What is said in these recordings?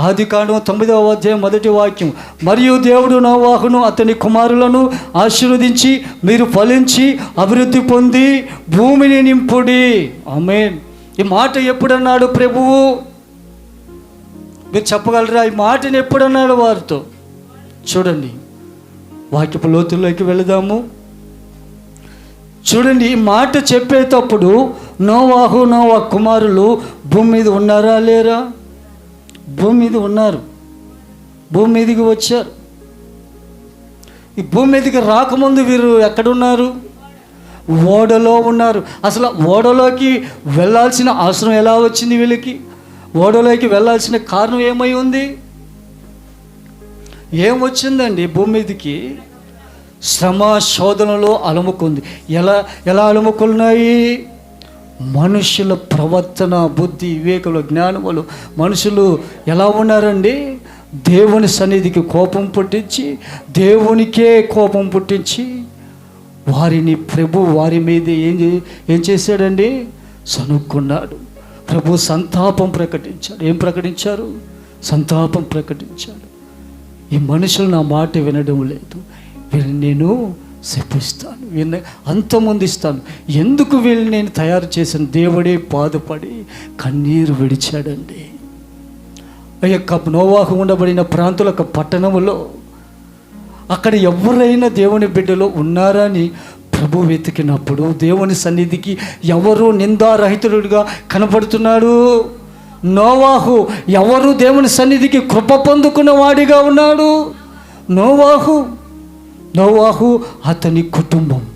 ఆది కాండం తొమ్మిదవ అధ్యాయం మొదటి వాక్యం. మరియు దేవుడు నోవాహును అతని కుమారులను ఆశీర్వదించి మీరు ఫలించి అభివృద్ధి పొంది భూమిని నింపుడి. ఆమేన్. ఈ మాట ఎప్పుడన్నాడు ప్రభువు? మీరు చెప్పగలరా? ఈ మాటని ఎప్పుడన్నాడు వారితో? చూడండి. వాక్యపు లోతుల్లోకి వెళదాము. చూడండి ఈ మాట చెప్పేటప్పుడు నోవాహు నోవా కుమారులు భూమి మీద ఉన్నారా లేరా? భూమి మీద ఉన్నారు. భూమి మీదకి వచ్చారు. ఈ భూమి మీదకి రాకముందు వీరు ఎక్కడున్నారు? ఓడలో ఉన్నారు. అసలు ఓడలోకి వెళ్ళాల్సిన అవసరం ఎలా వచ్చింది వీళ్ళకి? ఓడలోకి వెళ్ళాల్సిన కారణం ఏమై ఉంది? ఏమొచ్చిందండి భూమి మీదకి? శ్రమ శోధనలో అలుముకుంది. ఎలా ఎలా అలుముకున్నాయి? మనుషుల ప్రవర్తన బుద్ధి వివేకులు జ్ఞానములు. మనుషులు ఎలా ఉన్నారండి? దేవుని సన్నిధికి కోపం పుట్టించి దేవునికే కోపం పుట్టించి వారిని ప్రభు వారి మీద ఏం చే- ఏం చేశాడండి? సనుక్కున్నాడు ప్రభు సంతాపం ప్రకటించాడు. ఏం ప్రకటించారు? సంతాపం ప్రకటించాడు. ఈ మనుషులు నా మాట వినడం లేదు. నేను శపిస్తాను. వీళ్ళని అంతమొందిస్తాను. ఎందుకు వీళ్ళని నేను తయారు చేసిన దేవుడే బాధపడి కన్నీరు విడిచాడండి. ఆ యొక్క నోవాహు ఉండబడిన ప్రాంతుల యొక్క పట్టణములో అక్కడ ఎవరైనా దేవుని బిడ్డలో ఉన్నారని ప్రభు వెతికినప్పుడు దేవుని సన్నిధికి ఎవరు నిందారహితుడుగా కనబడుతున్నాడు? నోవాహు ఎవరు దేవుని సన్నిధికి కృప పొందుకున్న వాడిగా ఉన్నాడు? నోవాహు నోవాహు అతని కుటుంబం.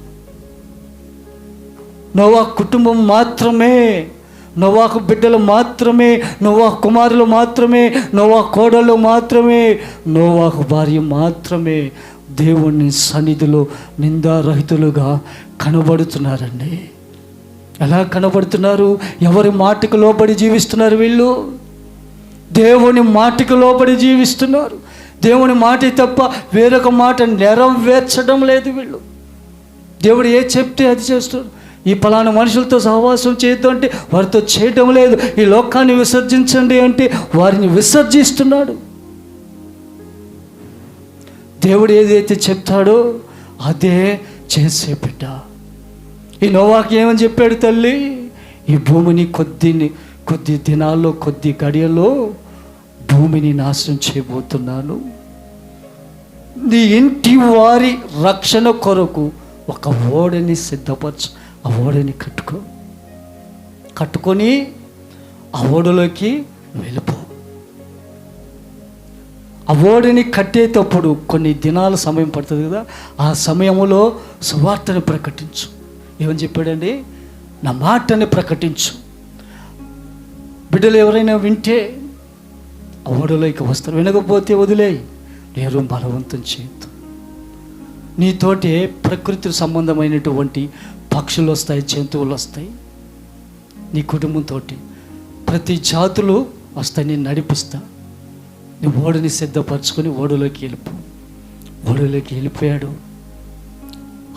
నోవా కుటుంబం మాత్రమే నోవాకు బిడ్డలు మాత్రమే నోవా కుమారులు మాత్రమే నోవా కోడలు మాత్రమే నోవాకు భార్య మాత్రమే దేవుని సన్నిధిలో నిందారహితులుగా కనబడుతున్నారండి. ఎలా కనబడుతున్నారు? ఎవరి మాటకు లోబడి జీవిస్తున్నారు వీళ్ళు? దేవుని మాటకు లోబడి జీవిస్తున్నారు. దేవుని మాట తప్ప వేరొక మాట నెరవేర్చడం లేదు వీళ్ళు. దేవుడు ఏ చెప్తే అది చేస్తారు. ఈ పలానా మనుషులతో సహవాసం చేయొద్దు అంటే వారితో చేయటం లేదు. ఈ లోకాన్ని విసర్జించండి అంటే వారిని విసర్జిస్తున్నాడు. దేవుడు ఏదైతే చెప్తాడో అదే చేసే బిడ్డ. ఈ నోవాకి ఏమని చెప్పాడు తల్లి? ఈ భూమిని కొద్ది కొద్ది దినాల్లో కొద్ది గడియలో భూమిని నాశనం చేయబోతున్నాను. నీ ఇంటి వారి రక్షణ కొరకు ఒక ఓడని సిద్ధపరచు ఆ ఓడని కట్టుకో. కట్టుకొని ఆ ఓడలోకి వెళ్ళిపో. ఆ ఓడని కట్టేటప్పుడు కొన్ని దినాల సమయం పడుతుంది కదా ఆ సమయంలో సువార్తను ప్రకటించు. ఏమని చెప్పాడండి? నా మాటని ప్రకటించు. బిడ్డలు ఎవరైనా వింటే ఆ ఓడలోకి వస్తారు వినకపోతే వదిలేయి నేను బలవంతం చేయొద్దు నీతోటే ప్రకృతి సంబంధమైనటువంటి పక్షులు వస్తాయి జంతువులు వస్తాయి. నీ కుటుంబంతో ప్రతి జాతులు వస్తాయి నేను నడిపిస్తా. నీ ఓడని సిద్ధపరచుకొని ఓడలోకి వెళ్ళిపో. ఓడలోకి వెళ్ళిపోయాడు.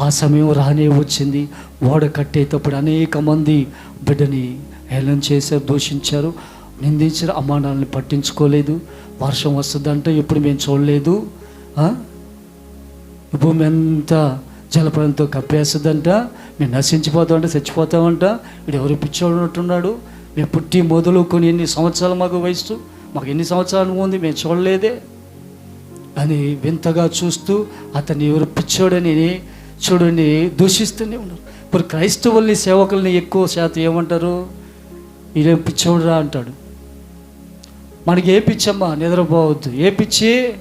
ఆ సమయం రానే వచ్చింది. ఓడ కట్టేటప్పుడు అనేక మంది బిడ్డని హేళన చేశారు దూషించారు. నిందించిన అమ్మానాన్ని పట్టించుకోలేదు. వర్షం వస్తుందంటే ఎప్పుడు మేము చూడలేదు. భూమి అంతా జలపాతంతో కప్పేస్తుందంట. మేము నశించిపోతామంట చచ్చిపోతామంట. వీడు ఎవరు పిచ్చోడున్నట్టున్నాడు మేము పుట్టి మొదలుకొని ఎన్ని సంవత్సరాలు మాకు వయసు మాకు ఎన్ని సంవత్సరాలు ఉంది? మేము చూడలేదే. అని వింతగా చూస్తూ అతన్ని ఎవరు పిచ్చోడని చూడని దూషిస్తూనే ఉన్నారు. ఇప్పుడు క్రైస్తవుల్ని సేవకుల్ని ఎక్కువ శాతం ఏమంటారు? ఈయన పిచ్చోడురా అంటాడు. మనకి ఏ పిచ్చమ్మా నిద్రపోవద్దు. ఏ పిచ్చి?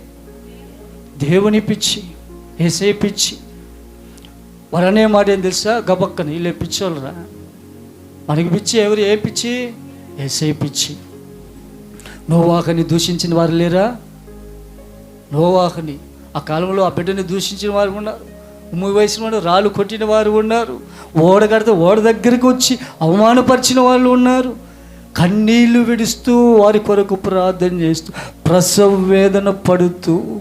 దేవుని పిచ్చి ఏసే పిచ్చి. వరనే మాట ఏం తెలుసా? గబక్కని వీళ్ళు పిచ్చోళ్ళరా? మనకి పిచ్చి ఎవరు? ఏ పిచ్చి? ఏసే పిచ్చి. నోవాకని దూషించిన వారు లేరా? నోవాహని. ఆ కాలంలో ఆ బిడ్డని దూషించిన వారు ఉన్నారు. ఉమ్మి వయసు వాడు రాళ్ళు కొట్టిన వారు ఉన్నారు. ఓడగడితే ఓడ దగ్గరికి వచ్చి అవమానపరిచిన వాళ్ళు ఉన్నారు. కన్నీళ్ళు విడుస్తూ వారి కొరకు ప్రార్థన చేస్తూ ప్రసవ వేదన పడుతూ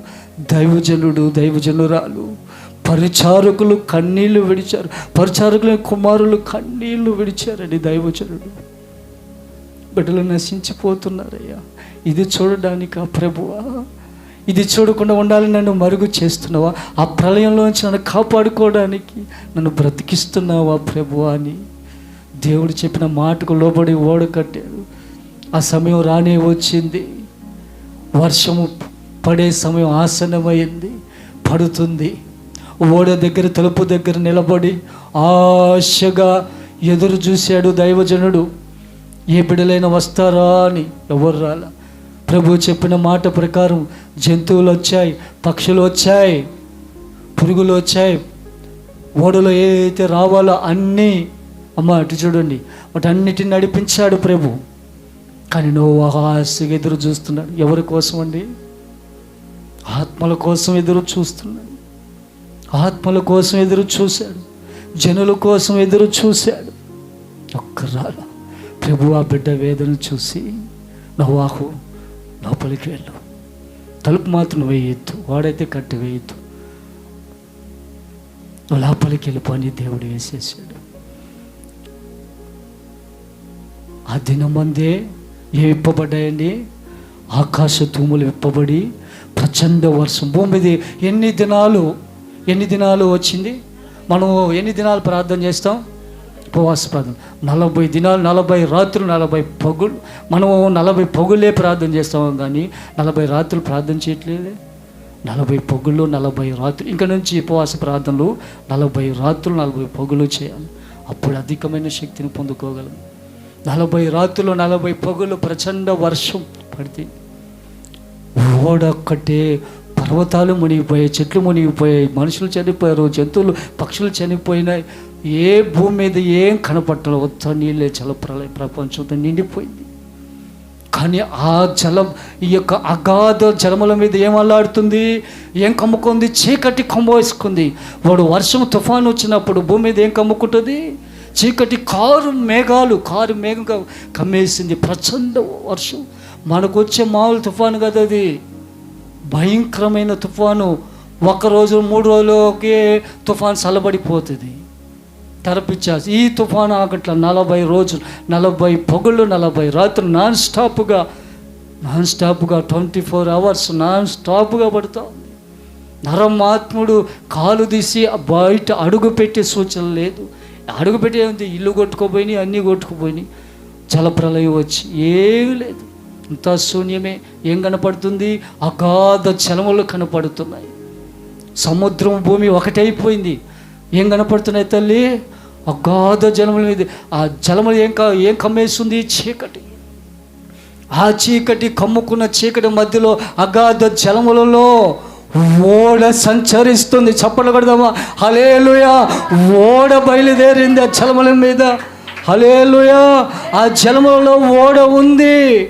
దైవజనుడు దైవజనురాలు పరిచారకులు కన్నీళ్ళు విడిచారు. పరిచారకుల కుమారులు కన్నీళ్ళు విడిచారండి దైవజనుడు. బిడ్డలు నశించిపోతున్నారయ్యా. ఇది చూడడానికా ప్రభువా? ఇది చూడకుండా ఉండాలని నన్ను మరుగు చేస్తున్నావా? ఆ ప్రళయంలోంచి నన్ను కాపాడుకోవడానికి నన్ను బ్రతికిస్తున్నావా ప్రభువా అని దేవుడు చెప్పిన మాటకు లోబడి ఓడ కట్టాడు ఆ సమయం రానే వచ్చింది. వర్షము పడే సమయం ఆసన్నమైంది. పడుతుంది. ఓడ దగ్గర తలుపు దగ్గర నిలబడి ఆశగా ఎదురు చూశాడు దైవజనుడు. ఏ బిడలైన వస్తారా అని ఎవరు రాల. ప్రభు చెప్పిన మాట ప్రకారం జంతువులు వచ్చాయి పక్షులు వచ్చాయి పురుగులు వచ్చాయి. ఓడలో ఏదైతే రావాలో అన్నీ అమ్మ అటు చూడండి. వాటన్నిటిని నడిపించాడు ప్రభు. కానీ నువ్వు ఆశగా ఎదురు చూస్తున్నాడు. ఎవరి కోసం అండి? ఆత్మల కోసం ఎదురు చూస్తున్నాడు. ఆత్మల కోసం ఎదురు చూశాడు. జనుల కోసం ఎదురు చూశాడు. ఒక్కరాల. ప్రభు ఆ బిడ్డ వేదన చూసి నవ్వాహు లోపలికి వెళ్ళు. తలుపు మాత్రం వేయొద్దు. వాడైతే కట్టి వేయొద్దు. లోపలికి వెళ్ళిపోని దేవుడు వేసేసాడు. ఆ దినమందే ఏ విప్పబడ్డాయండి ఆకాశ తూములు విప్పబడి ప్రచండ వర్షం భూమిది ఎన్ని దినాలు ఎన్ని దినాలు వచ్చింది? మనం ఎన్ని దినాలు ప్రార్థన చేస్తాం? ఉపవాస ప్రార్థన. నలభై దినాలు నలభై రాత్రులు నలభై పగులు మనం నలభై పగులే ప్రార్థన చేస్తాం కానీ నలభై రాత్రులు ప్రార్థన చేయట్లేదే? నలభై పగులు నలభై రాత్రులు ఇంక నుంచి ఉపవాస ప్రార్థనలు నలభై రాత్రులు నలభై పగులు చేయాలి. అప్పుడు అధికమైన శక్తిని పొందుకోగలం. నలభై రాత్రులు నలభై పగులు ప్రచండ వర్షం పడితే ఓడొక్కటే పర్వతాలు మునిగిపోయాయి చెట్లు మునిగిపోయాయి మనుషులు చనిపోయారు జంతువులు పక్షులు చనిపోయినాయి. ఏ భూమి మీద ఏం కనపట్టలో మొత్తం నీళ్ళే జల ప్రళయ ప్రపంచంతో నిండిపోయింది. కానీ ఆ జలం ఈ యొక్క అగాధ జలముల మీద ఏం అల్లాడుతుంది? ఏం కమ్ముకుంది? చీకటి కమ్మ వేసుకుంది. వాడు వర్షం తుఫాను వచ్చినప్పుడు భూమి మీద ఏం కమ్ముకుంటుంది? చీకటి కారు మేఘాలు కారు మేఘంగా కమ్మేసింది. ప్రచండ వర్షం. మనకు వచ్చే మామూలు తుఫాను కదా అది. భయంకరమైన తుఫాను. ఒక రోజు మూడు రోజులకే తుఫాన్ చల్లబడిపోతుంది. తెరపించాల్సి ఈ తుఫాను ఆగట్ల నలభై రోజులు నలభై పొగళ్ళు నలభై రాత్రులు నాన్ స్టాప్గా నాన్ స్టాప్గా ట్వంటీ ఫోర్ అవర్స్ నాన్ స్టాప్గా పడుతూ ఉంది నరమాత్ముడు కాలు తీసి బయట అడుగు పెట్టే సూచన లేదు. అడుగు పెట్టే ఉంది. ఇల్లు కొట్టుకుపోయినాయి అన్నీ కొట్టుకుపోయినాయి. జలప్రలయం వచ్చి ఏమీ లేదు. ఇంత శూన్యమే. ఏం కనపడుతుంది? అగాధ జలములు కనపడుతున్నాయి. సముద్రం భూమి ఒకటైపోయింది. ఏం కనపడుతున్నాయి తల్లి? అగాధ జలముల మీద. ఆ జలములు ఏం కా ఏం కమ్మేస్తుంది? చీకటి. ఆ చీకటి కమ్ముకున్న చీకటి మధ్యలో అగాధ జలములలో ఓడ సంచరిస్తుంది చప్పట్లు కొడదామా? హలేలుయా ఓడ బయలుదేరింది ఆ చలమల మీద. హలేలుయా ఆ చలమలలో ఓడ ఉంది.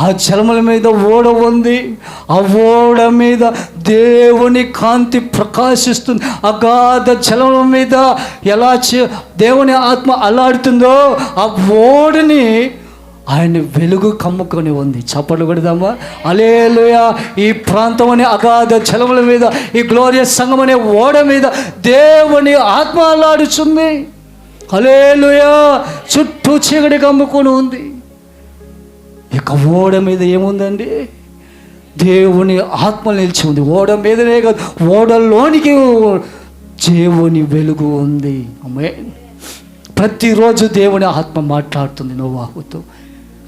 ఆ చలమల మీద ఓడ ఉంది. ఆ ఓడ మీద దేవుని కాంతి ప్రకాశిస్తుంది. అగాధ చలమల మీద ఎలా చే దేవుని ఆత్మ అలాడుతుందో ఆ ఓడని ఆయన వెలుగు కమ్ముకొని ఉంది. చప్పట్లు కొడదామా? అలేలుయ ఈ ప్రాంతం అనే అగాధ జలముల మీద ఈ గ్లోరియస్ సంఘం అనే ఓడ మీద దేవుని ఆత్మ అల్లాడుచుంది అలేలుయ చుట్టూ చీకటి కమ్ముకొని ఉంది. ఇక ఓడ మీద ఏముందండి? దేవుని ఆత్మ నిలిచి ఉంది. ఓడ మీదనే కాదు ఓడలోనికి దేవుని వెలుగు ఉంది. అమ్మే ప్రతిరోజు దేవుని ఆత్మ మాట్లాడుతుంది. నోవాహుతో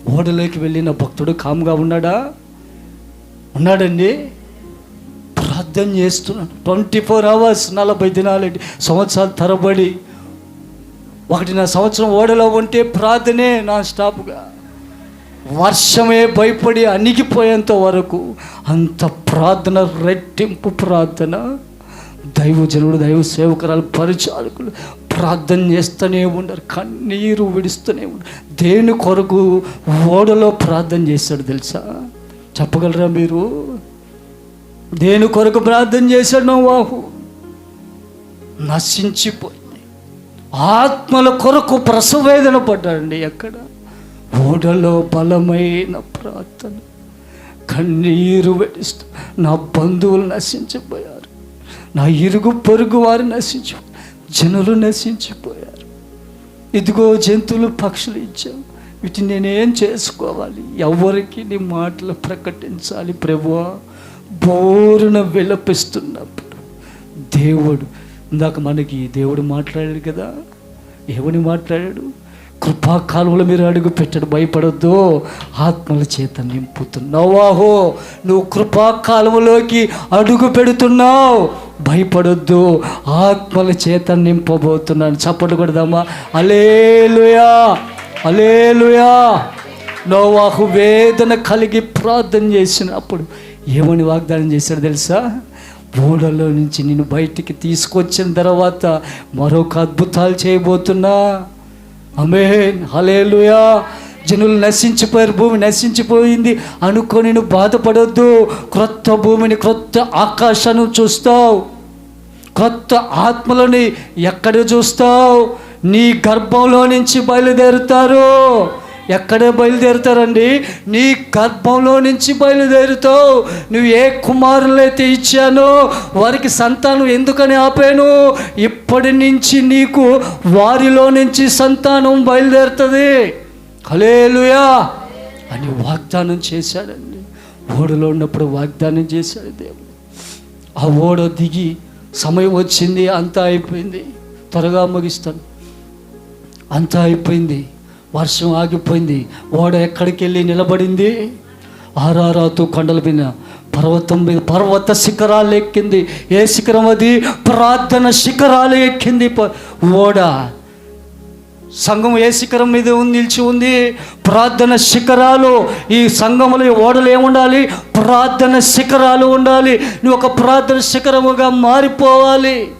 ఓడలోకి వెళ్ళిన భక్తుడు కామ్గా ఉన్నాడా? ఉన్నాడండి. ప్రార్థన చేస్తున్నాడు ట్వంటీ ఫోర్ అవర్స్ నలభై దినాలండి సంవత్సరాలు తరబడి. ఒకటి నా సంవత్సరం ఓడలో ఉంటే ప్రార్థనే నా స్టాప్గా వర్షమే భయపడి అణిగిపోయేంత వరకు అంత ప్రార్థన రెట్టింపు ప్రార్థన. దైవజనుడు దైవ సేవకురాలు పరిచారకులు ప్రార్థన చేస్తూనే ఉండరు కన్నీరు విడుస్తూనే ఉండరు దేని కొరకు ఓడలో ప్రార్థన చేశాడు తెలుసా? చెప్పగలరా మీరు? దేని కొరకు ప్రార్థన చేశాడు నోవాహు? నశించిపోయింది. ఆత్మల కొరకు ప్రసవేదన పడ్డాడండి ఎక్కడ? ఓడలో బలమైన ప్రార్థన. కన్నీరు వెడిస్తూ నా బంధువులు నశించిపోయారు. నా ఇరుగు పొరుగు వారు నశించిపోయారు జనులు నశించిపోయారు. ఇదిగో జంతువులు పక్షులు ఇచ్చాం. వీటిని నేనేం చేసుకోవాలి? ఎవరికి నీ మాటలు ప్రకటించాలి ప్రభువా? బోరున విలపిస్తున్నప్పుడు దేవుడు ఇందాక మనకి దేవుడు మాట్లాడాడు కదా? ఏమని మాట్లాడాడు? కృపా కాలువలో మీరు అడుగు పెట్టడు భయపడొద్దు. ఆత్మల చేత నింపుతున్నావాహో నువ్వు కృపా కాలువలోకి అడుగు పెడుతున్నావు. భయపడొద్దు. ఆత్మల చేత నింపబోతున్నాను. చప్పట్లు కొడదామా? అలేలుయా అలేలుయా నోవాహు వేదన కలిగి ప్రార్థన చేసినప్పుడు ఏమని వాగ్దానం చేశాడు తెలుసా? ఓడలో నుంచి నేను బయటికి తీసుకొచ్చిన తర్వాత మరొక అద్భుతాలు చేయబోతున్నా. అమేన్ హలేలుయా జనులు నశించిపోయారు. భూమి నశించిపోయింది. అనుకొని నువ్వు బాధపడొద్దు. క్రొత్త భూమిని క్రొత్త ఆకాశాన్ని చూస్తావు. కొత్త ఆత్మలని ఎక్కడ చూస్తావు? నీ గర్భంలో నుంచి బయలుదేరుతారు. ఎక్కడే బయలుదేరుతారండి? నీ గర్భంలో నుంచి బయలుదేరుతావు. నువ్వు ఏ కుమారులైతే ఇచ్చానో వారికి సంతానం ఎందుకని ఆపాను? ఇప్పటి నుంచి నీకు వారిలో నుంచి సంతానం బయలుదేరుతుంది. హలేలుయా అని వాగ్దానం చేశాడండి. ఓడలో ఉన్నప్పుడు వాగ్దానం చేశాడు దేవుడు. ఆ ఓడ దిగి సమయం వచ్చింది అంతా అయిపోయింది. త్వరగా ముగిస్తాను. అంతా అయిపోయింది. వర్షం ఆగిపోయింది. ఓడ ఎక్కడికి వెళ్ళి నిలబడింది? ఆరారాతు కొండల మీద పర్వతం మీద పర్వత శిఖరాలు ఎక్కింది. ఏ శిఖరం అది? ప్రార్థన శిఖరాలు ఎక్కింది. ఓడ. సంఘం ఏ శిఖరం మీద ఉంది నిలిచి ఉంది? ప్రార్థన శిఖరాలు. ఈ సంఘములు ఈ ఓడలు ఏముండాలి? ప్రార్థన శిఖరాలు ఉండాలి. నువ్వు ఒక ప్రార్థన శిఖరముగా మారిపోవాలి.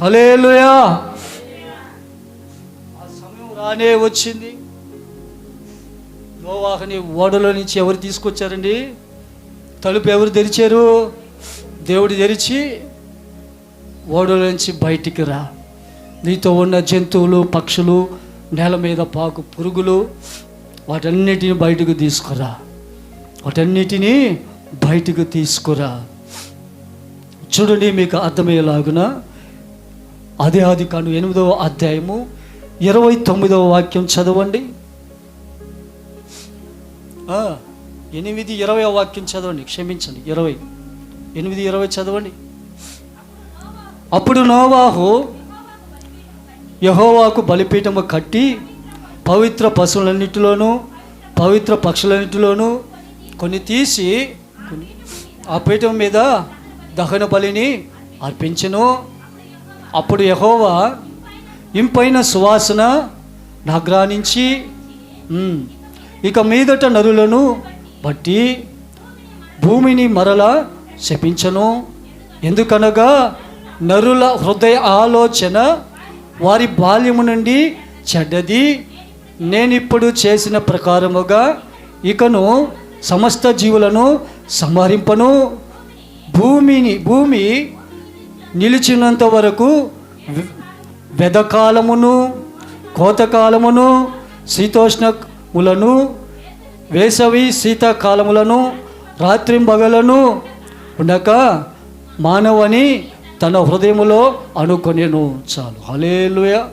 అలేలుయా రానే వచ్చింది. నోవాహని ఓడలో నుంచి ఎవరు తీసుకొచ్చారండి? తలుపు ఎవరు తెరిచారు? దేవుడు తెరిచి ఓడలో నుంచి బయటికి రా. నీతో ఉన్న జంతువులు పక్షులు నేల మీద పాకు పురుగులు వాటన్నిటిని బయటకు తీసుకురా. వాటన్నిటినీ బయటకు తీసుకురా. చూడండి మీకు అర్థమయ్యేలాగున అదే అది కాను ఎనిమిదవ అధ్యాయము ఇరవై తొమ్మిదవ వాక్యం చదవండి. ఎనిమిది ఇరవై వాక్యం చదవండి. క్షమించండి ఇరవై. ఎనిమిది ఇరవై చదవండి. అప్పుడు నోవాహు యహోవాకు బలిపీఠము కట్టి పవిత్ర పశువులన్నిటిలోనూ పవిత్ర పక్షులన్నిటిలోనూ కొన్ని తీసి కొన్ని ఆ పీఠం మీద దహన బలిని అర్పించను. అప్పుడు యహోవా ఇంపైన సువాసన నాగ్రానించి ఇక మీదట నరులను బట్టి భూమిని మరల శపించను. ఎందుకనగా నరుల హృదయ ఆలోచన వారి బాల్యము నుండి చెడ్డది. నేనిప్పుడు చేసిన ప్రకారముగా ఇకను సమస్త జీవులను సంహరింపను. భూమిని భూమి నిలిచినంత వరకు వెదకాలమును కోతకాలమును శీతోష్ణములను వేసవి శీతాకాలములను రాత్రింబగలను ఉండక మానవని తన హృదయములో అనుకొనేను చాలు. హలేలుయ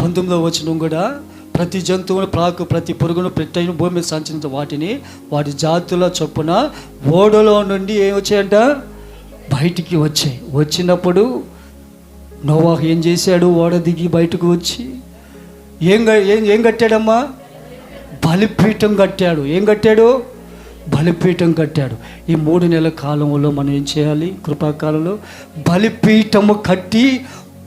పంతొమ్మిదవ వచనం కూడా ప్రతి జంతువును ప్రాకు ప్రతి పురుగును పెట్టైన భూమి మీద వాటిని వాటి జాతుల చొప్పున ఓడలో నుండి ఏం వచ్చాయంట బయటికి వచ్చాయి వచ్చినప్పుడు నోవాహ ఏం చేశాడు? ఓడ దిగి బయటకు వచ్చి ఏం ఏం ఏం కట్టాడమ్మా? బలిపీఠం కట్టాడు. ఏం కట్టాడు? బలిపీఠం కట్టాడు. ఈ మూడు నెలల కాలంలో మనం ఏం చేయాలి? కృపాకాలంలో బలిపీఠము కట్టి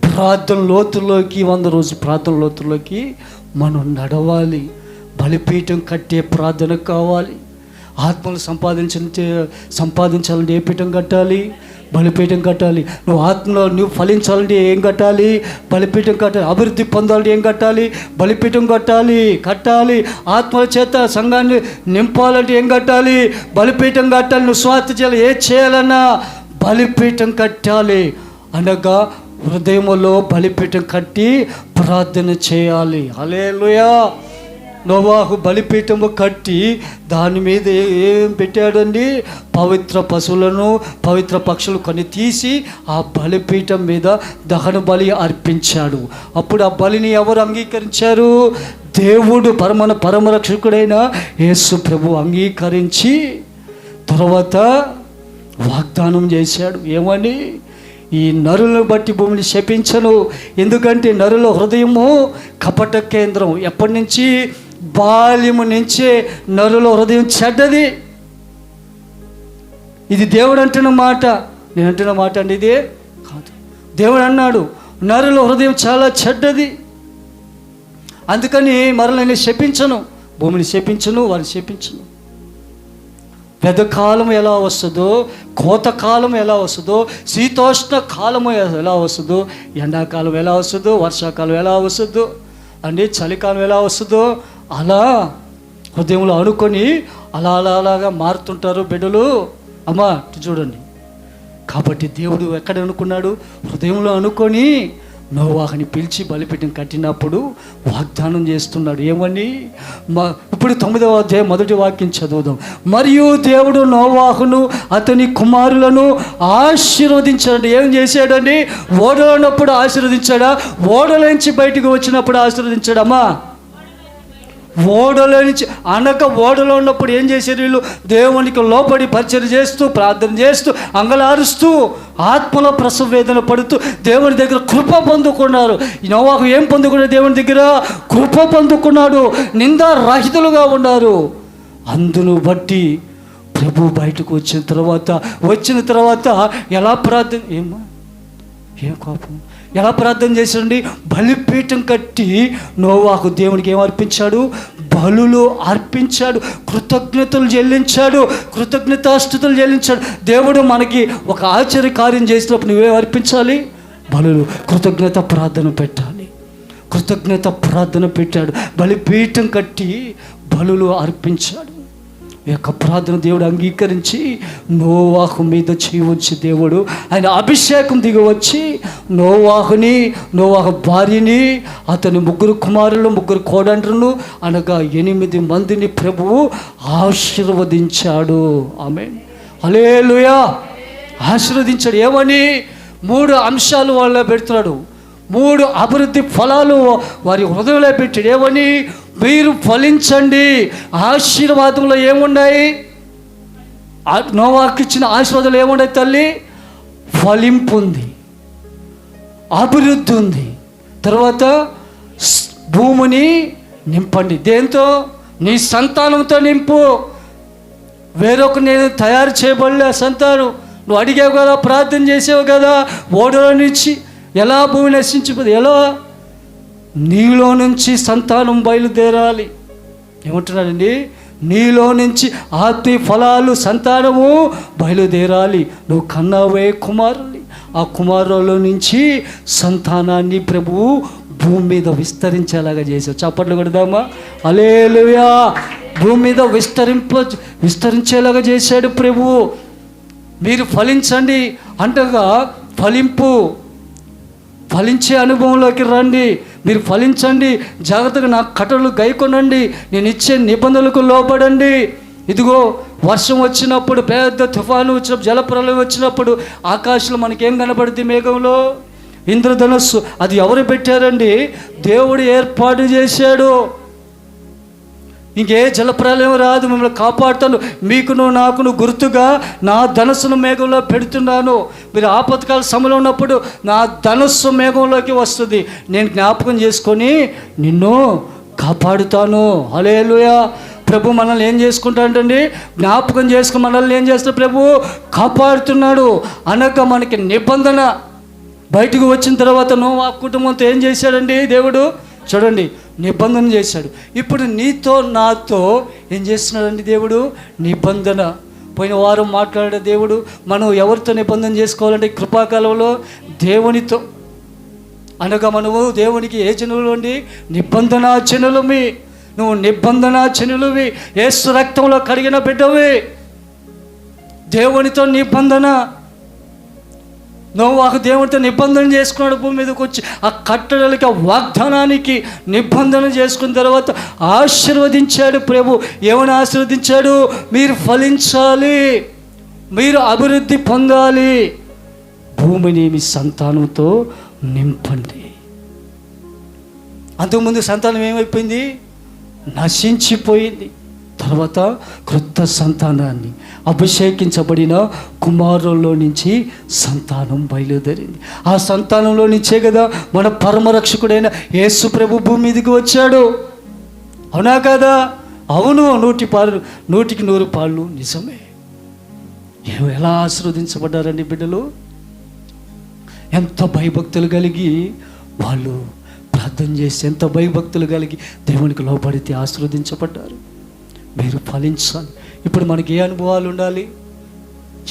ప్రార్థన లోతుల్లోకి వంద రోజు ప్రార్థన లోతుల్లోకి మనం నడవాలి. బలిపీఠం కట్టే ప్రార్థన కావాలి. ఆత్మలు సంపాదించే సంపాదించాలంటే ఏ పీఠం కట్టాలి? బలిపీఠం కట్టాలి. నువ్వు ఆత్మలో నువ్వు ఫలించాలంటే ఏం కట్టాలి? బలిపీఠం కట్టాలి. అభివృద్ధి పొందాలంటే ఏం కట్టాలి? బలిపీఠం కట్టాలి. కట్టాలి. ఆత్మల చేత సంఘాన్ని నింపాలంటే ఏం కట్టాలి? బలిపీఠం కట్టాలి. నువ్వు స్వార్థ చేయాలి. ఏ చేయాలన్నా బలిపీఠం కట్టాలి. అనగా హృదయంలో బలిపీఠం కట్టి ప్రార్థన చేయాలి. అలే నోవాహు బలిపీఠము కట్టి దాని మీద ఏం పెట్టాడండి? పవిత్ర పశువులను పవిత్ర పక్షులు కొన్ని తీసి ఆ బలిపీఠం మీద దహన బలి అర్పించాడు. అప్పుడు ఆ బలిని ఎవరు అంగీకరించారు? దేవుడు పరమన పరమరక్షకుడైన యేసు ప్రభు అంగీకరించి తర్వాత వాగ్దానం చేశాడు. ఏమని? ఈ నరులను బట్టి భూమిని శపించను. ఎందుకంటే నరుల హృదయము కపట కేంద్రం. ఎప్పటి నుంచి? బాల్యము నుంచే నరుల హృదయం చెడ్డది. ఇది దేవుడు అంటున్న మాట. నేను అంటున్న మాట అండి ఇది కాదు. దేవుడు అన్నాడు నరుల హృదయం చాలా చెడ్డది. అందుకని మరల నేను శపించను భూమిని శపించను వారిని శపించను. పెద్ద కాలం ఎలా వస్తుందో కోత కాలం ఎలా వస్తుందో శీతోష్ణ కాలము ఎలా వస్తుందో ఎండాకాలం ఎలా వస్తుందో వర్షాకాలం ఎలా వస్తుందో అండి చలికాలం ఎలా వస్తుందో అలా హృదయంలో అనుకొని అలా అలా అలాగా మారుతుంటారు బిడ్డలు. అమ్మా చూడండి. కాబట్టి దేవుడు ఎక్కడ అనుకున్నాడు? హృదయంలో అనుకొని నోవాహని పిలిచి బలిపీఠం కట్టినప్పుడు వాగ్దానం చేస్తున్నాడు. ఏమని? మా ఇప్పుడు తొమ్మిదవ అధ్యాయం మొదటి వాక్యం చదువుదాం. మరియు దేవుడు నోవాహును అతని కుమారులను ఆశీర్వదించాడు ఏం చేశాడండి? ఓడలో ఆశీర్వదించాడా? ఓడలోంచి బయటకు వచ్చినప్పుడు ఆశీర్వదించాడమ్మా ఓడలో నుంచి అనక ఓడలో ఉన్నప్పుడు ఏం చేశారు వీళ్ళు? దేవునికి లోపడి పరిచయం చేస్తూ ప్రార్థన చేస్తూ అంగలారుస్తూ ఆత్మలో ప్రసవ వేదన పడుతూ దేవుని దగ్గర కృప పొందుకున్నారు. నోవాకు ఏం పొందుకున్నాడు దేవుని దగ్గర? కృప పొందుకున్నాడు. నిందా రహితులుగా ఉన్నారు. అందును బట్టి ప్రభు బయటకు వచ్చిన తర్వాత వచ్చిన తర్వాత ఎలా ప్రార్థన? ఏమా ఏం కోపం? ఎలా ప్రార్థన చేశాడండి? బలిపీఠం కట్టి నోవాకు దేవునికి ఏం అర్పించాడు? బలులు అర్పించాడు కృతజ్ఞతలు చెల్లించాడు కృతజ్ఞతాస్థుతులు చెల్లించాడు. దేవుడు మనకి ఒక ఆశ్చర్య కార్యం చేసినప్పుడు నువ్వేం అర్పించాలి? బలులు కృతజ్ఞత ప్రార్థన పెట్టాలి. కృతజ్ఞత ప్రార్థన పెట్టాడు. బలిపీఠం కట్టి బలులు అర్పించాడు. ఈ యొక్క ప్రార్థన దేవుడు అంగీకరించి నోవాహు మీద చేయవచ్చు దేవుడు ఆయన అభిషేకం దిగవచ్చి నోవాహుని నోవాహు భార్యని అతని ముగ్గురు కుమారులు ముగ్గురు కోడండ్రులు అనగా ఎనిమిది మందిని ప్రభువు ఆశీర్వదించాడు. ఆమె అలేలుయా ఆశీర్వదించాడు. ఏమని? మూడు అంశాలు వాళ్ళ పెడుతున్నాడు. మూడు అభివృద్ధి ఫలాలు వారి హృదయంలో పెట్టాడు. ఏమని? మీరు ఫలించండి. ఆశీర్వాదంలో ఏమున్నాయి? ఆ- నోవాకి ఇచ్చిన ఆశీర్వాదాలు ఏమున్నాయి తల్లి? ఫలింపు ఉంది. అభివృద్ధి ఉంది. తర్వాత భూమిని నింపండి. దేంతో? నీ సంతానంతో నింపు. వేరొక నేను తయారు చేయబడలే సంతానం. నువ్వు అడిగావు కదా ప్రార్థన చేసావు కదా ఓడలో నుంచి ఎలా భూమి నశించిపోతుంది ఎలా? నీలో నుంచి సంతానం బయలుదేరాలి. ఏమంటున్నానండి నీలో నుంచి ఆత్మీయ ఫలాలు సంతానము బయలుదేరాలి. నువ్వు కన్నావే కుమారుని ఆ కుమారుల్లో నుంచి సంతానాన్ని ప్రభువు భూమి మీద విస్తరించేలాగా చేశావు చప్పట్లు కొడదామా? అలేలుయా భూమి మీద విస్తరింప విస్తరించేలాగా చేశాడు ప్రభువు మీరు ఫలించండి. అంటగా ఫలింపు ఫలించే అనుభవంలోకి రండి. మీరు ఫలించండి జాగ్రత్తగా నా కట్టలు గైకొనండి నేను ఇచ్చే నిబంధనలకు లోపడండి ఇదిగో వర్షం వచ్చినప్పుడు పెద్ద తుఫాను వచ్చినప్పుడు జలప్రలయం వచ్చినప్పుడు ఆకాశంలో మనకేం కనబడుద్ది మేఘంలో? ఇంద్రధనస్సు అది ఎవరు పెట్టారండి? దేవుడు ఏర్పాటు చేశాడు. ఇంకే జలప్రలయం రాదు మిమ్మల్ని కాపాడుతాను. మీకును నాకును గుర్తుగా నా ధనస్సును మేఘంలో పెడుతున్నాను. మీరు ఆపత్కాల సమయంలో ఉన్నప్పుడు నా ధనస్సు మేఘంలోకి వస్తుంది. నేను జ్ఞాపకం చేసుకొని నిన్ను కాపాడుతాను. అలేలుయా ప్రభు మనల్ని ఏం చేసుకుంటాడండి? జ్ఞాపకం చేసుకుని మనల్ని ఏం చేస్తాడు ప్రభు? కాపాడుతున్నాడు. అనక మనకి నిబంధన బయటకు వచ్చిన తర్వాత నువ్వు ఆ కుటుంబంతో ఏం చేశాడండి దేవుడు? చూడండి. నిబంధన చేశాడు. ఇప్పుడు నీతో నాతో ఏం చేస్తున్నాడండి దేవుడు? నిబంధన. పోయిన వారం మాట్లాడే దేవుడు మనం ఎవరితో నిబంధన చేసుకోవాలంటే కృపాకాలంలో? దేవునితో. అనగా మనము దేవునికి ఏ జనులు అండి? నిబంధన జనులమి. నువ్వు నిబంధన జనులువి. ఏసు రక్తంలో కడిగిన బిడ్డవి. దేవునితో నిబంధన. నోవాహు దేవుడితో నిబంధన చేసుకున్నాడు భూమి మీదకి వచ్చి ఆ కట్టడలకి ఆ వాగ్దానానికి నిబంధన చేసుకున్న తర్వాత ఆశీర్వదించాడు ప్రభు. ఏమని ఆశీర్వదించాడు? మీరు ఫలించాలి. మీరు అభివృద్ధి పొందాలి. భూమిని మీ సంతానంతో నింపండి. అంతకుముందు సంతానం ఏమైపోయింది? నశించిపోయింది. తర్వాత క్రొత్త సంతానాన్ని. అభిషేకించబడిన కుమారుల్లో నుంచి సంతానం బయలుదేరింది. ఆ సంతానంలో నుంచే కదా మన పరమరక్షకుడైన యేసు ప్రభు భూమి మీదకి వచ్చాడు. అవునా కదా? అవును నూటి పాలు నూటికి నూరు పాళ్ళు నిజమే. ఎలా ఆశీర్వదించబడ్డారండి బిడ్డలు? ఎంత భయభక్తులు కలిగి వాళ్ళు ప్రార్థన చేసి ఎంత భయభక్తులు కలిగి దేవునికి లోపడితే ఆశీర్వదించబడ్డారు. మీరు ఫలించాలి. ఇప్పుడు మనకి ఏ అనుభవాలు ఉండాలి?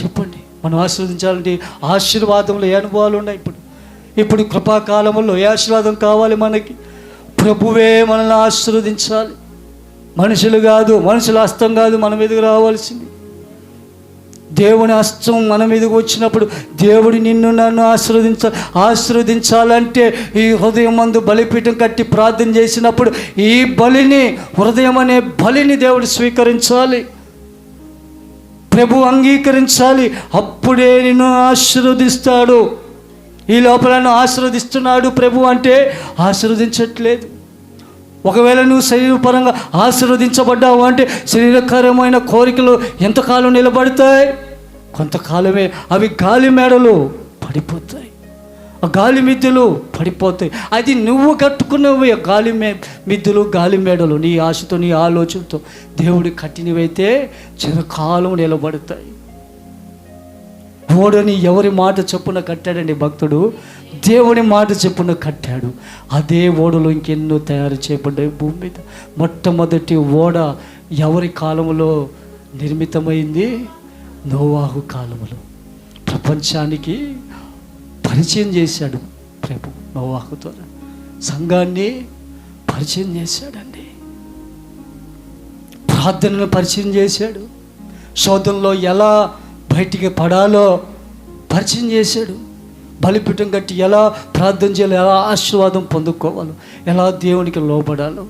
చెప్పండి. మనం ఆశీర్వదించాలంటే ఆశీర్వాదంలో ఏ అనుభవాలు ఉన్నాయి ఇప్పుడు? ఇప్పుడు కృపాకాలంలో ఏ ఆశీర్వాదం కావాలి మనకి? ప్రభువే మనల్ని ఆశీర్వదించాలి. మనుషులు కాదు మనుషుల హస్తం కాదు మన మీదకి రావాల్సింది? దేవుని హస్తం మన మీదకి వచ్చినప్పుడు దేవుడు నిన్ను నన్ను ఆశీర్వదించ ఆశీర్వదించాలంటే ఈ హృదయం మందు బలిపీఠం కట్టి ప్రార్థన చేసినప్పుడు ఈ బలిని హృదయం అనే బలిని దేవుడు స్వీకరించాలి. ప్రభు అంగీకరించాలి. అప్పుడే నిన్ను ఆశీర్వదిస్తాడు. ఈ లోపల నన్ను ఆశీర్వదిస్తున్నాడు ప్రభు అంటే ఆశీర్వదించట్లేదు. ఒకవేళ నువ్వు శరీరపరంగా ఆశీర్వదించబడ్డావు అంటే శరీరకరమైన కోరికలు ఎంతకాలం నిలబడతాయి? కొంతకాలమే అవి గాలి మేడలు పడిపోతాయి. ఆ గాలి మిద్దులు పడిపోతాయి. అది నువ్వు కట్టుకున్నవి గాలి మే మిద్దులు గాలి మేడలు నీ ఆశతో నీ ఆలోచనతో దేవుడు కట్టినవైతే చిరకాలం నిలబడతాయి. ఓడని ఎవరి మాట చెప్పున కట్టాడండి భక్తుడు? దేవుని మాట చెప్పున కట్టాడు. అదే ఓడలో ఇంకెన్నో తయారు చేయబడ్డాయి భూమి మీద. మొట్టమొదటి ఓడ ఎవరి కాలంలో నిర్మితమైంది? నోవాహు కాలములో. ప్రపంచానికి పరిచయం చేశాడు ప్రభు నోవాహు ద్వారా. సంఘాన్ని పరిచయం చేశాడండి. ప్రార్థనను పరిచయం చేశాడు. శోధంలో ఎలా బయటికి పడాలో పరిచయం చేశాడు. బలిపీఠం కట్టి ఎలా ప్రార్థన చేయాలో ఎలా ఆశీర్వాదం పొందుకోవాలో ఎలా దేవునికి లోపడాలో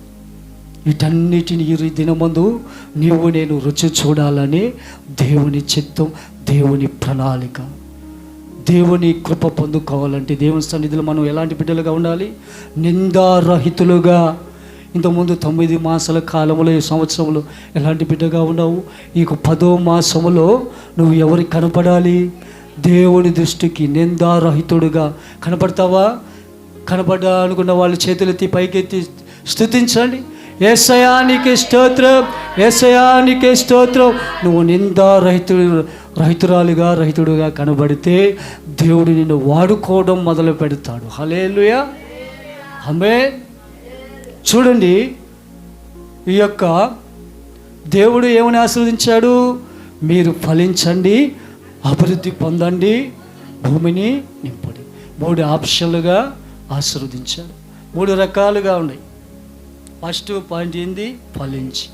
వీటన్నిటిని ఈ దినమందు నీవు నేను రుచి చూడాలని దేవుని చిత్తం దేవుని ప్రణాళిక. దేవుని కృప పొందుకోవాలంటే దేవుని సన్నిధిలో మనం ఎలాంటి బిడ్డలుగా ఉండాలి? నిందారహితులుగా. ఇంతకుముందు తొమ్మిది మాసాల కాలంలో ఈ సంవత్సరంలో ఎలాంటి బిడ్డగా ఉన్నావు? ఈ పదో మాసంలో నువ్వు ఎవరికి కనపడాలి? దేవుని దృష్టికి నిందారహితుడుగా కనపడతావా? కనపడ్డా అనుకున్న వాళ్ళు చేతులెత్తి పైకెత్తి స్థుతించండి ఏసయానికి స్తోత్రం. ఏసయానికి స్తోత్రం. నువ్వు నిందారహితుడు రహితురాలుగా రహితుడుగా కనబడితే దేవుడు నిన్ను వాడుకోవడం మొదలు పెడతాడు. హలేలుయా ఆమె చూడండి ఈ యొక్క దేవుడు ఏమని ఆశీర్వదించాడు? మీరు ఫలించండి. అభివృద్ధి పొందండి. భూమిని నింపండి. మూడు ఆప్షన్లుగా ఆశీర్వదించాడు మూడు రకాలుగా ఉన్నాయి. ఫస్ట్ పాయింట్ ఏంది? ఫలించి.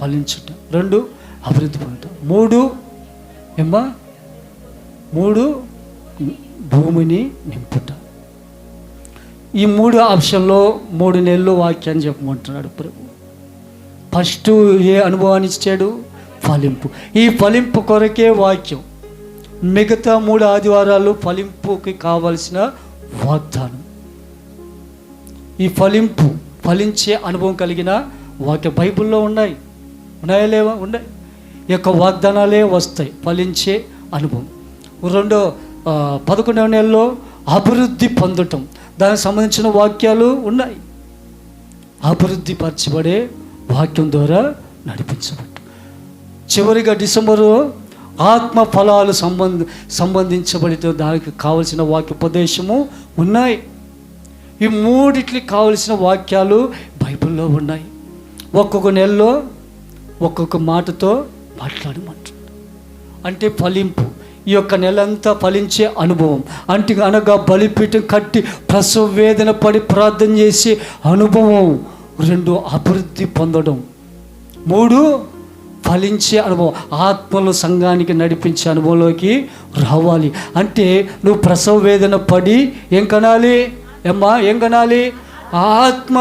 ఫలించుట. రెండు అభివృద్ధి పొందటం. మూడు ఏమ్మా? మూడు భూమిని నింపుట. ఈ మూడు ఆప్షన్లో మూడు నెలలు వాక్యాన్ని చెప్పమంటున్నాడు ప్రభు. ఫస్ట్ ఏ అనుభవాన్ని ఇచ్చాడు? ఫలింపు. ఈ ఫలింపు కొరకే వాక్యం. మిగతా మూడు ఆదివారాలు ఫలింపుకి కావలసిన వాగ్దానం. ఈ ఫలింపు ఫలించే అనుభవం కలిగిన వాక్య బైబిల్లో ఉన్నాయి. ఉన్నాయా లేవా? ఉన్నాయి. ఈ యొక్క వాగ్దానాలే వస్తాయి. ఫలించే అనుభవం. రెండో పదకొండవ నెలలో అభివృద్ధి పొందటం. దానికి సంబంధించిన వాక్యాలు ఉన్నాయి. అభివృద్ధి పరచబడే వాక్యం ద్వారా నడిపించబట్టు చివరిగా డిసెంబరు ఆత్మ ఫలాలు సంబంధ సంబంధించబడితే దానికి కావలసిన వాక్యోపదేశము ఉన్నాయి. ఈ మూడిట్లకి కావలసిన వాక్యాలు బైబిల్లో ఉన్నాయి. ఒక్కొక్క నెలలో ఒక్కొక్క మాటతో మాట్లాడమంటున్నాడు. అంటే ఫలింపు. ఈ యొక్క నెలంతా ఫలించే అనుభవం. అంటే అనగా బలిపీఠం కట్టి ప్రసవ వేదన పడి ప్రార్థన చేసే అనుభవం. రెండు అభివృద్ధి పొందడం. మూడు ఫలించే అనుభవం ఆత్మలు సంఘానికి నడిపించే అనుభవంలోకి రావాలి. అంటే నువ్వు ప్రసవ వేదన పడి ఏం కనాలి? ఏమ్మా ఏం కనాలి? ఆత్మ.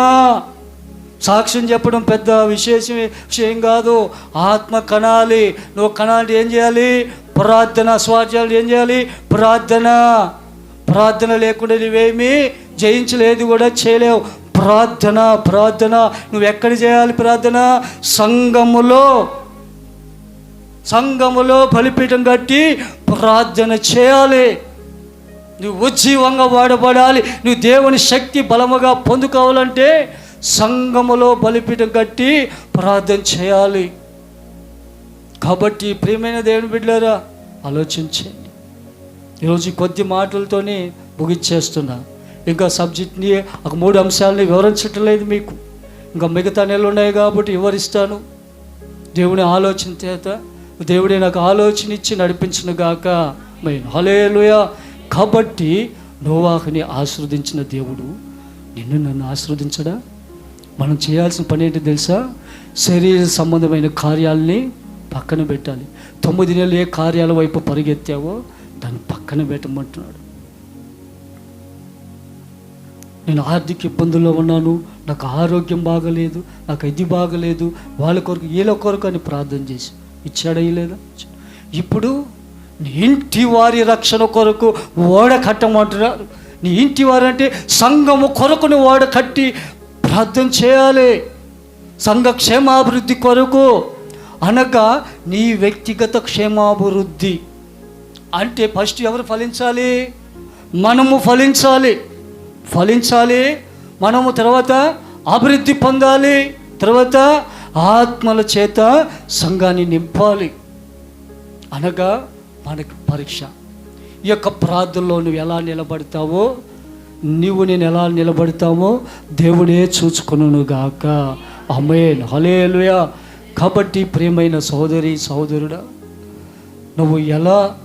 సాక్ష్యం చెప్పడం పెద్ద విశేషం విషయం కాదు. ఆత్మ కనాలి. నువ్వు కనాలి ఏం చేయాలి? ప్రార్థన స్వార్థాలు ఏం చేయాలి? ప్రార్థన. ప్రార్థన లేకుండా నువ్వేమీ జయించలేదు కూడా చేయలేవు. ప్రార్థన ప్రార్థన. నువ్వు ఎక్కడ చేయాలి ప్రార్థన? సంఘములో. సంఘములో బలిపీఠం కట్టి ప్రార్థన చేయాలి. నువ్వు ఉజ్జీవంగా వాడబడాలి. నువ్వు దేవుని శక్తి బలముగా పొందుకోవాలంటే సంఘములో బలిపీఠం కట్టి ప్రార్థన చేయాలి. కాబట్టి ప్రియమైన దేవుని బిడ్డలారా ఆలోచించండి. ఈరోజు కొద్ది మాటలతోనే ముగించేస్తున్నా. ఇంకా సబ్జెక్ట్ని ఒక మూడు అంశాలని వివరించటం లేదు మీకు. ఇంకా మిగతా నెలలు ఉన్నాయి కాబట్టి వివరిస్తాను. దేవుని ఆలోచన చేత దేవుడే నాకు ఆలోచన ఇచ్చి నడిపించిన గాక. మెయిన్ హలేలుయ కాబట్టి నోవాహుని ఆశీర్వదించిన దేవుడు నిన్ను నన్ను ఆశీర్వదించడా? మనం చేయాల్సిన పని ఏంటి తెలుసా? శరీర సంబంధమైన కార్యాలని పక్కన పెట్టాలి. తొమ్మిది నెలలు ఏ కార్యాల వైపు పరిగెత్తావో దాన్ని పక్కన పెట్టమంటున్నాడు. నేను ఆర్థిక ఇబ్బందుల్లో ఉన్నాను. నాకు ఆరోగ్యం బాగలేదు. నాకు ఇది బాగలేదు. వాళ్ళ కొరకు వీళ్ళ కొరకు అని ప్రార్థన చేసి ఇచ్చాడా లేదా? ఇప్పుడు నీ ఇంటి వారి రక్షణ కొరకు ఓడ కట్టమంటున్నారు. నీ ఇంటి వారు అంటే సంఘము కొరకుని ఓడ కట్టి ప్రార్థన చేయాలి. సంఘ క్షేమాభివృద్ధి కొరకు అనగా నీ వ్యక్తిగత క్షేమాభివృద్ధి. అంటే ఫస్ట్ ఎవరు ఫలించాలి? మనము ఫలించాలి. ఫలించాలి మనము తర్వాత అభివృద్ధి పొందాలి తర్వాత ఆత్మల చేత సంఘాన్ని నింపాలి. అనగా మనకు పరీక్ష. ఈ యొక్క ప్రార్థనలో నువ్వు ఎలా నిలబడతావో నీవు నేను ఎలా నిలబడతామో దేవుడే చూసుకును గాక. అమేన్ హలేలుయా కాబట్టి ప్రియమైన సహోదరి సహోదరుడా నువ్వు ఎలా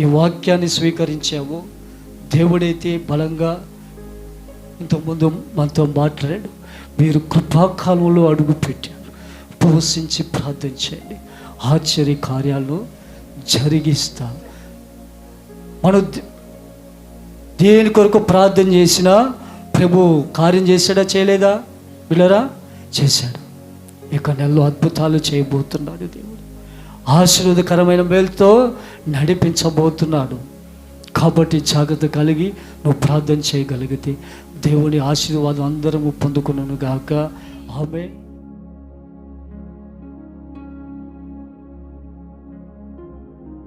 ఈ వాక్యాన్ని స్వీకరించావో దేవుడైతే బలంగా ఇంతకుముందు మనతో మాట్లాడాడు. మీరు కృపాకాలంలో అడుగు పెట్టారు. పోషించి ప్రార్థన చేయండి. ఆశ్చర్య కార్యాలు జరిగిస్తా మనం దేని కొరకు ప్రార్థన చేసినా ప్రభు కార్యం చేశాడా చేయలేదా? వీళ్ళరా చేశాడు. ఇక నెలలో అద్భుతాలు చేయబోతున్నాడు దేవుడు. ఆశీర్వాదకరమైన మేలుతో నడిపించబోతున్నాడు. కాబట్టి జాగ్రత్త కలిగి నువ్వు ప్రార్థన చేయగలిగితే దేవుని ఆశీర్వాదం అందరము పొందుకున్నాను గాక ఆమె